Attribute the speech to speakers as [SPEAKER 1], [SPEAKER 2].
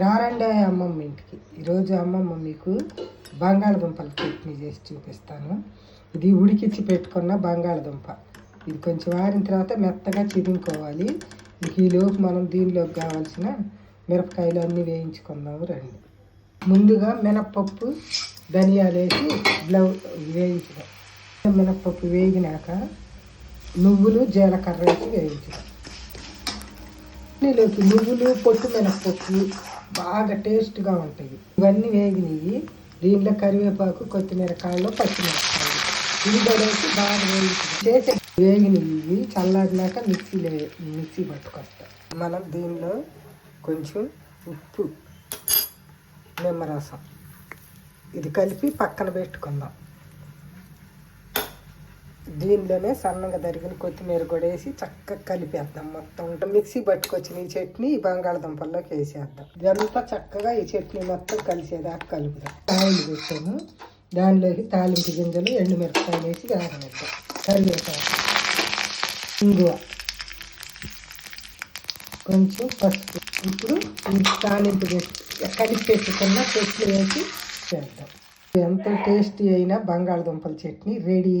[SPEAKER 1] రారండి అమ్మమ్మ ఇంటికి. ఈరోజు అమ్మమ్మ మీకు బంగాళదుంపల చట్నీ చేసి చూపిస్తాను. ఇది ఉడికిచ్చి పెట్టుకున్న బంగాళదుంప. ఇది కొంచెం ఆరిన తర్వాత మెత్తగా చిదుముకోవాలి ఈలోపు మనం దీనిలోకి కావాల్సిన మిరపకాయలు అన్నీ వేయించుకుందాము రండి. ముందుగా మినప్పప్పు ధనియాలు వేసి బ్లౌ వేయించడం మినప్పప్పు వేగినాక నువ్వులు జీలకర్ర వేసి వేయించడం చట్నీలోకి నువ్వులు పొట్టు మినపప్పు బాగా టేస్ట్గా ఉంటాయి ఇవన్నీ వేగినవి దీనిలో కరివేపాకు కొత్తిమీర కాళ్ళు పచ్చిమిరపకాయలు. ఇవి పడేసి బాగా వేయించి చేసే వేగినవి చల్లారినాక మిక్సీలో మిక్సీ పట్టుకొస్తాం. మనం దీనిలో కొంచెం ఉప్పు నిమ్మరసం. ఇది కలిపి పక్కన పెట్టుకుందాం. దీనిలోనే సన్నగా తరిగిన కొత్తిమీర కూడా వేసి చక్కగా కలిపేద్దాం. మొత్తం మిక్సీ పట్టుకొచ్చిన ఈ చట్నీ ఈ బంగాళదుంపల్లోకి వేసేద్దాం. ఇదంతా చక్కగా ఈ చట్నీ మొత్తం కలిసేదాకా కలుపుదాం. ఆయిల్ పెట్టాము దానిలోకి తాలింపు గింజలు ఎండుమిరపకాయలు వేసి వేగనిద్దాం. కరివేపాకు ఇంగువ కొంచెం పసుపు. ఇప్పుడు ఈ తాలింపు పెట్టి కలిపి పెట్టుకున్న చెట్లు వేసి చేద్దాం ఎంతో టేస్టీ అయిన బంగాళదుంపల చట్నీ. రెడీ?